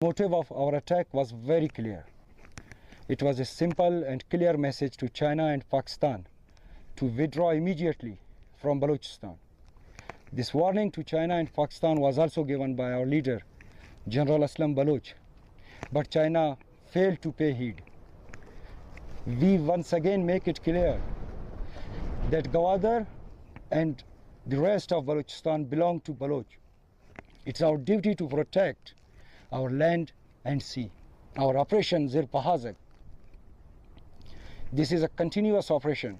motive of our attack was very clear. It was a simple and clear message to China and Pakistan to withdraw immediately from Balochistan. This warning to China and Pakistan was also given by our leader, General Aslam Baloch, but China failed to pay heed. We once again make it clear that Gawadar and the rest of Balochistan belong to Baloch. It's our duty to protect our land and sea. Our operation Zir Pahazak. This is a continuous operation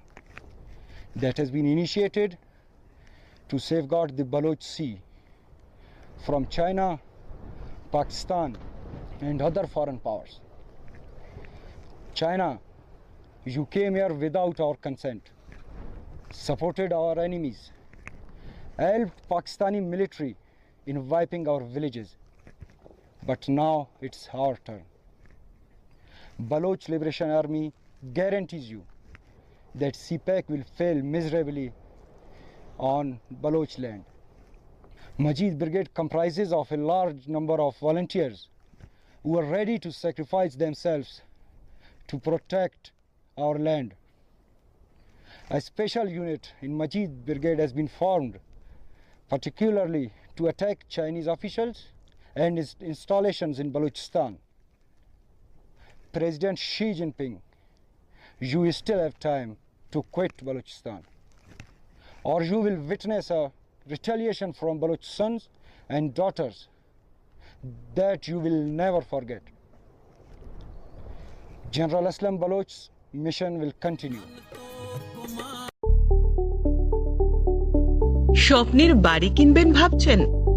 that has been initiated to safeguard the Baloch Sea from China, Pakistan, and other foreign powers. China, you came here without our consent, supported our enemies, helped Pakistani military in wiping our villages. But now it's our turn. Baloch Liberation Army guarantees you that CPAC will fail miserably on Baloch land. Majid Brigade comprises of a large number of volunteers who are ready to sacrifice themselves to protect our land. A special unit in Majid Brigade has been formed particularly to attack Chinese officials and its installations in Balochistan. President Xi Jinping, you still have time to quit Balochistan, or you will witness a retaliation from Baloch sons and daughters that you will never forget. General Aslam Baloch's mission will continue. স্বপ্নের বাড়ি কিনবেন ভাবছেন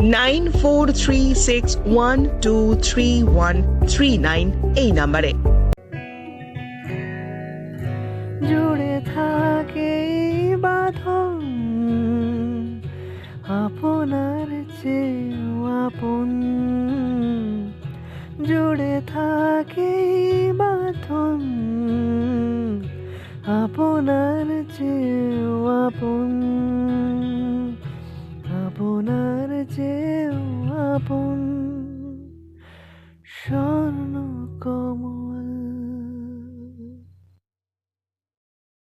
nine four three six one two three one three nine এই নাম্বারে। জুড়ে থাকে বাঁধন, আপনার চেয়েও আপন। জুড়ে থাকে বাঁধন, আপনার চেয়েও আপন। 说